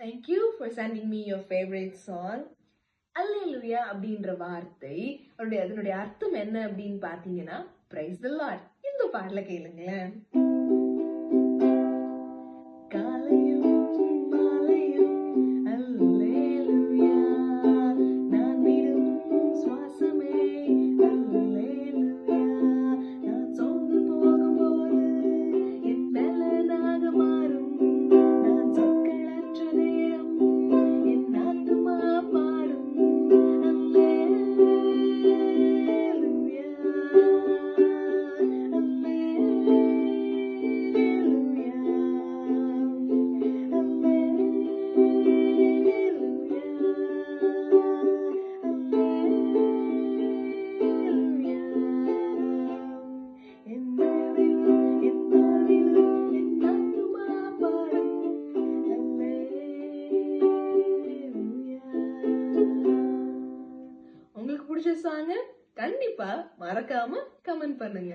Thank you for sending me favourite song song. அல்லேலுயா அப்படின்ற வார்த்தை அதனுடைய அதனுடைய அர்த்தம் என்ன அப்படின்னு பார்த்தீங்கன்னா பிரைஸ் இந்த பாடல கேளுங்களேன் பிடிச்ச சாங்க கண்டிப்பா மறக்காம கமெண்ட் பண்ணுங்க.